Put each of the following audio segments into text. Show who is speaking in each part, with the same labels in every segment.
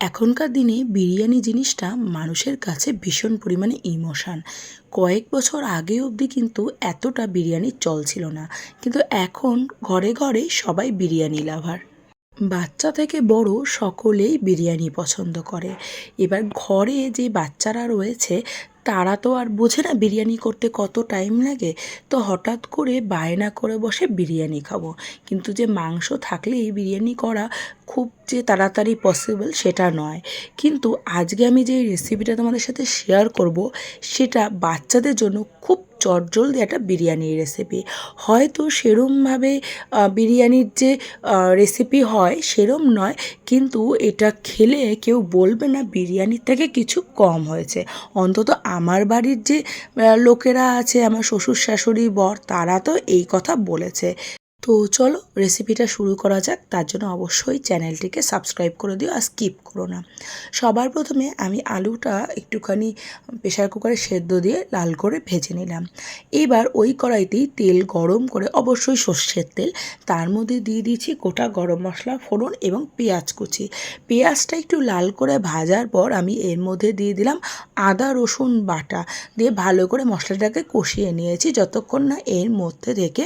Speaker 1: এখনকার দিনে বিরিয়ানি জিনিসটা মানুষের কাছে ভীষণ পরিমাণে ইমোশান। কয়েক বছর আগে অবধি কিন্তু এতটা বিরিয়ানির চল ছিল না। কিন্তু এখন ঘরে ঘরে সবাই বিরিয়ানি লাভার। বাচ্চা থেকে বড় সকলেই বিরিয়ানি পছন্দ করে। এবার ঘরে যে বাচ্চারা রয়েছে, তারা তো আর বোঝে না বিরিয়ানি করতে কত টাইম লাগে। তো হঠাৎ করে বায়না করে বসে বিরিয়ানি খাব। কিন্তু যে মাংস থাকলেই বিরিয়ানি করা খুব যে তাড়াতাড়ি পসিবল সেটা নয়। কিন্তু আজকে আমি যে রেসিপিটা তোমাদের সাথে শেয়ার করব, সেটা বাচ্চাদের জন্য খুব চটজলদি একটা বিরিয়ানির রেসিপি হয়তো সেরমভাবে বিরিয়ানির যে রেসিপি হয় সেরম নয়, কিন্তু এটা খেলে কেউ বলবে না বিরিয়ানির থেকে কিছু কম হয়েছে। অন্তত আমার বাড়ির যে লোকেরা আছে, আমার শ্বশুর শাশুড়ি, বর, তারা তো এই কথা বলেছে। তো চলো রেসিপিটা শুরু করা যাক। তার জন্য অবশ্যই চ্যানেলটিকে সাবস্ক্রাইব করে দিও আর স্কিপ করো না। সবার প্রথমে আমি আলুটা একটুখানি প্রেশার কুকারে সেদ্ধ দিয়ে লাল করে ভেজে নিলাম। এবার ওই কড়াইতেই তেল গরম করে অবশ্যই সর্ষের তেল, তার মধ্যে দিয়ে দিয়েছি গোটা গরম মশলা, ফোড়ন এবং পেঁয়াজ কুচি। পেঁয়াজটা একটু লাল করে ভাজার পর আমি এর মধ্যে দিয়ে দিলাম আদা, রসুন বাটা। দিয়ে ভালো করে মশলাটাকে কষিয়ে নিয়েছি, যতক্ষণ না এর মধ্যে থেকে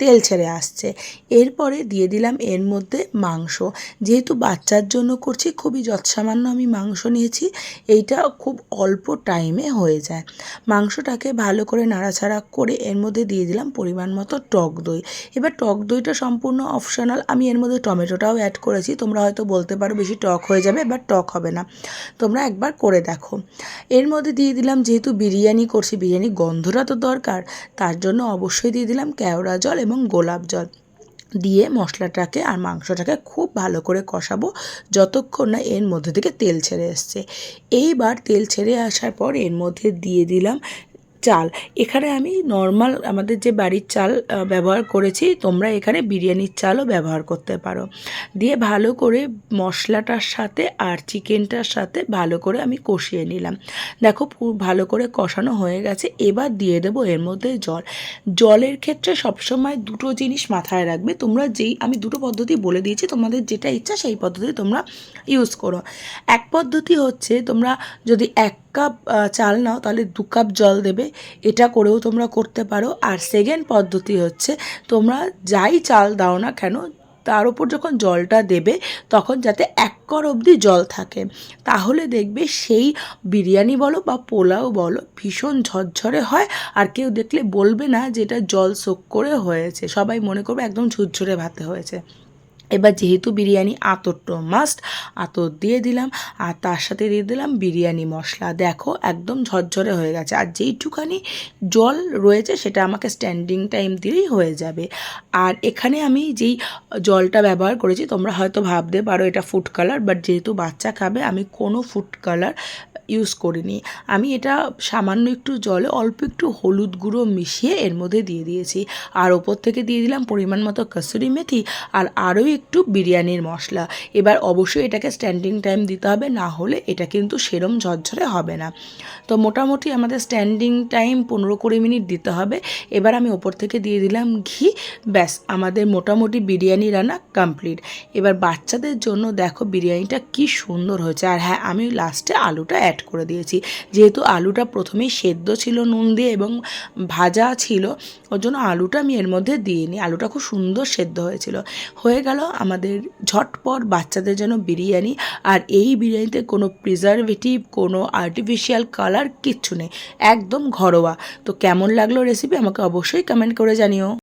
Speaker 1: তেল ছেড়ে আসছে। এরপরে দিয়ে দিলাম এর মধ্যে মাংস। যেহেতু বাচ্চার জন্য করছি, খুবই যৎসামান্য আমি মাংস নিয়েছি, এইটা খুব অল্প টাইমে হয়ে যায়। মাংসটাকে ভালো করে নাড়াচাড়া করে এর মধ্যে দিয়ে দিলাম পরিমাণ মতো টক দই। এবার টক দইটা সম্পূর্ণ অপশনাল আমি এর মধ্যে টমেটোটাও অ্যাড করেছি। তোমরা হয়তো বলতে পারো বেশি টক হয়ে যাবে বাট টক হবে না। তোমরা একবার করে দেখো। এর মধ্যে দিয়ে দিলাম, যেহেতু বিরিয়ানি করছি বিরিয়ানি গন্ধটা তো দরকার, তার জন্য অবশ্যই দিয়ে দিলাম কেওড়া জল এবং গোলাপ জল দিয়ে মশলাটাকে আর মাংসটাকে খুব ভালো করে কষাবো যতক্ষণ না এর মধ্যে থেকে তেল ছেড়ে এসছে। এইবার তেল ছেড়ে আসার পর এর মধ্যে দিয়ে দিলাম চাল। এখানে আমি নর্মাল আমাদের যে বাড়ির চাল ব্যবহার করেছি, তোমরা এখানে বিরিয়ানির চালও ব্যবহার করতে পারো। দিয়ে ভালো করে মশলাটার সাথে আর চিকেনটার সাথে ভালো করে আমি কষিয়ে নিলাম। দেখো ভালো করে কষানো হয়ে গেছে, এবার দিয়ে দেবো এর মধ্যে জল। জলের ক্ষেত্রে সবসময় দুটো জিনিস মাথায় রাখবে, তোমরা যেই, আমি দুটো পদ্ধতি বলে দিয়েছি, তোমাদের যেটা ইচ্ছা সেই পদ্ধতি তোমরা ইউজ করো। এক পদ্ধতি হচ্ছে তোমরা যদি এক কাপ চাল নাও, তাহলে দু কাপ জল দেবে। এটা করেও তোমরা করতে পারো। আর সেকেন্ড পদ্ধতি হচ্ছে, তোমরা যাই চাল দাও না কেন, তার উপর যখন জলটা দেবে, তখন যাতে এক কর অবধি জল থাকে। তাহলে দেখবে সেই বিরিয়ানি বলো বা পোলাও বলো, ভীষণ ঝরঝরে হয়। আর কেউ দেখলে বলবে না যে এটা জল সোক করে হয়েছে। সবাই মনে করবে একদম ঝুরঝুরে ভাতে হয়েছে। এবার যেহেতু বিরিয়ানি আতরটো মাস্ট আতর দিয়ে দিলাম, আর তার সাথে দিয়ে দিলাম বিরিয়ানি মশলা। দেখো, একদম ঝরঝরে হয়ে গেছে। আর যেইটুখানি জল রয়েছে, সেটা আমাকে স্ট্যান্ডিং টাইম দিলেই হয়ে যাবে। আর এখানে আমি যেই জলটা ব্যবহার করেছি, তোমরা হয়তো ভাবতে পারো এটা ফুড কালার বাট যেহেতু বাচ্চা খাবে, আমি কোনো ফুড কালার ইউজ করিনি। আমি এটা সামান্য একটু জলে অল্প একটু হলুদ গুঁড়ো মিশিয়ে এর মধ্যে দিয়ে দিয়েছি। আর ওপর থেকে দিয়ে দিলাম পরিমাণ মতো কসুরি মেথি আর আরও একটু বিরিয়ানির মশলা। এবার অবশ্যই এটাকে স্ট্যান্ডিং টাইম দিতে হবে, না হলে এটা কিন্তু সেরম ঝরঝরে হবে না। তো মোটামুটি আমাদের স্ট্যান্ডিং টাইম পনেরো কুড়ি মিনিট দিতে হবে। এবার আমি ওপর থেকে দিয়ে দিলাম ঘি। ব্যাস, আমাদের মোটামুটি বিরিয়ানি রান্না কমপ্লিট এবার বাচ্চাদের জন্য দেখো বিরিয়ানিটা কি সুন্দর হয়েছে। আর হ্যাঁ আমি লাস্টে আলুটা অ্যাড করে দিয়েছি। যেহেতু আলুটা প্রথমেই সেদ্ধ ছিল, নুন দিয়ে এবং ভাজা ছিল, ওর জন্য আলুটা আমি এর মধ্যে দিইনি। আলুটা খুব সুন্দর সেদ্ধ হয়েছিল। হয়ে গেল আমাদের ঝটপট বাচ্চাদের জন্য বিরিয়ানি। আর এই বিরিয়ানিতে কোনো প্রিজারভেটিভ কোনো আর্টিফিশিয়াল কালার কিচ্ছু নেই। একদম ঘরোয়া। তো কেমন লাগল রেসিপি আমাকে অবশ্যই কমেন্ট করে জানিও।